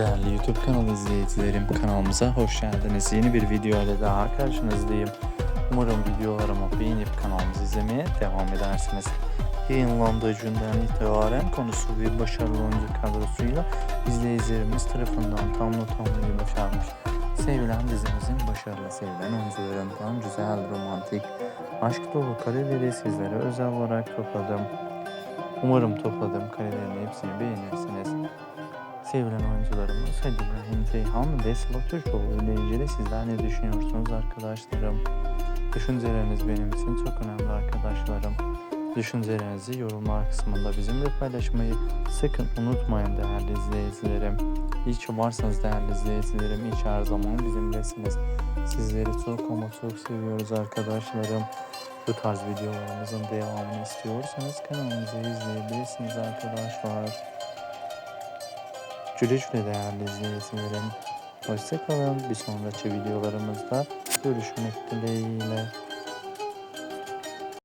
Değerli YouTube kanalı izleyicilerim kanalımıza hoş geldiniz. Yeni bir video ile daha karşınızdayım. Umarım videolarımı beğenip kanalımızı izlemeye devam edersiniz. Yayınlandığı günden itibaren konusu ve başarılı oyuncu kadrosuyla izleyicilerimiz tarafından tamlı tamlıyı başarmış. Sevilen dizimizin başarılı sevilen oyuncularından güzel, romantik, aşk dolu kareleri sizlere özel olarak topladım. Umarım topladığım karelerin hepsini. Sevilen oyuncularımız Halil İbrahim Ceyhan ve Sıla Türkoğlu ile ilgili sizler ne düşünüyorsunuz arkadaşlarım? Düşünceleriniz benim için çok önemli arkadaşlarım. Düşüncelerinizi yorumlar kısmında bizimle paylaşmayı sakın unutmayın değerli izleyicilerim. İyi ki varsınız değerli izleyicilerim. İyi her zaman bizimlesiniz. Sizleri çok ama çok seviyoruz arkadaşlarım. Bu tarz videolarımızın devamını istiyorsanız kanalımızı izleyebilirsiniz arkadaşlar. Güle güle değerli izleyicilerim. Hoşçakalın. Bir sonraki videolarımızda görüşmek dileğiyle.